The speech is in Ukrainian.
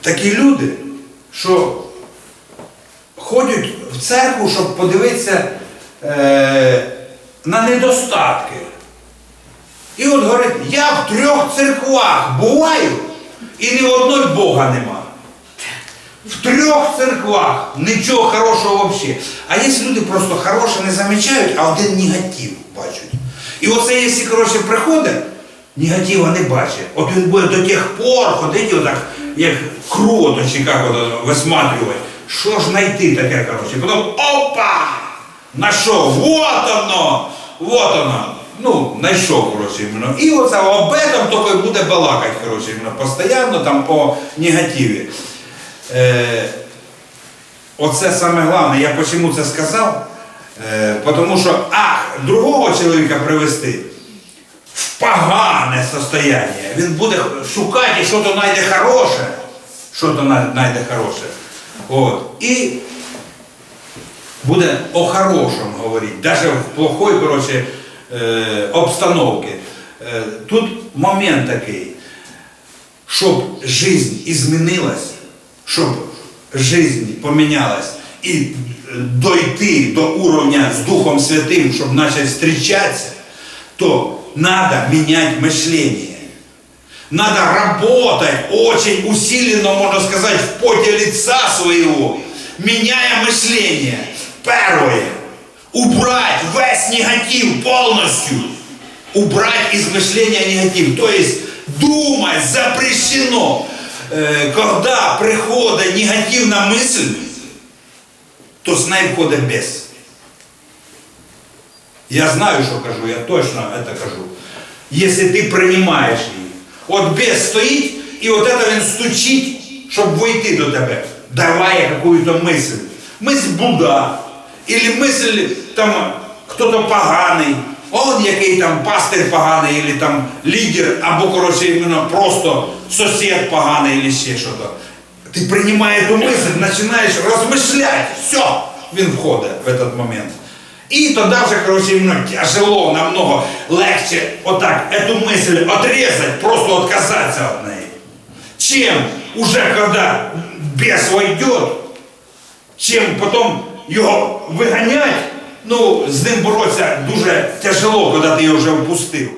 такі люди, що ходять в церкву, щоб подивитися е, на недостатки. І от говорить, я в трьох церквах буваю, і ні в одної Бога нема. В трьох церквах нічого хорошого взагалі. А є люди просто хороше не замічають, а один негатив бачать. І оце, якщо коротше, приходить, негатива не бачить. От він буде до тих пор ходити отак, як крото, чи як от, висматрювати. Що ж знайти таке, коротше? Потім опа! Нашов, вот оно! Вот оно! Ну, знайшов, коротше, іменно. І оце об этом тільки буде балакати, коротше, іменно, постійно там по негативі. Е, оце саме головне, я чому це сказав? Е, тому що, а, другого чоловіка привести погане состояние. Він буде шукати що-то знайде хороше. Що-то знайде хороше. От. І буде о хорошому говорити, навіть в плохой, коротше, е, обстановці. Е, тут момент такий, щоб жизнь изменилась, щоб жизнь помінялась і дойти до уровня з Духом Святим, щоб почати зустрічатися, то надо менять мышление. Надо работать очень усиленно, можно сказать, в поте лица своего, меняя мышление. Первое. Убрать весь негатив полностью. Убрать из мышления негатив. То есть думать запрещено. Э, Когда приходит негативная мысль, то з нею входить без. Я знаю, що кажу, я точно це кажу. Якщо ти приймаєш її. От без стоїть, і от це він стучить, щоб войти до тебе. Давай якусь мисль. Мисль Буда. Или мисль там хто-то поганий, он який там пастир поганий, или там лідер, або коротше іменно просто сусід поганий, или ще щось. Ти приймаєш ту мисль, починаєш розмишляти. Все, він входить в этот момент. І тоді вже, коротше, іменно тяжело, намного легче отак эту мысль отрезать, просто отказаться от неї. Чем уже когда бес войдет, чим потім його виганять, ну, з ним боротися дуже тяжело, коли ти його вже впустив.